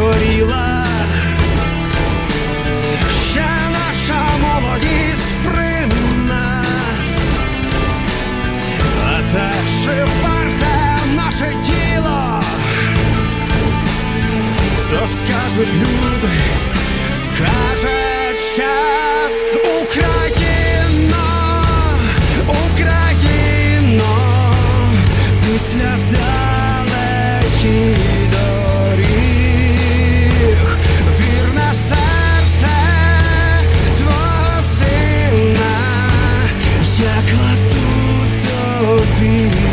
горіла, ще наша молодість при нас, а це чи наше тіло, то скажуть люди, скаже час. Україна, Україна після. would be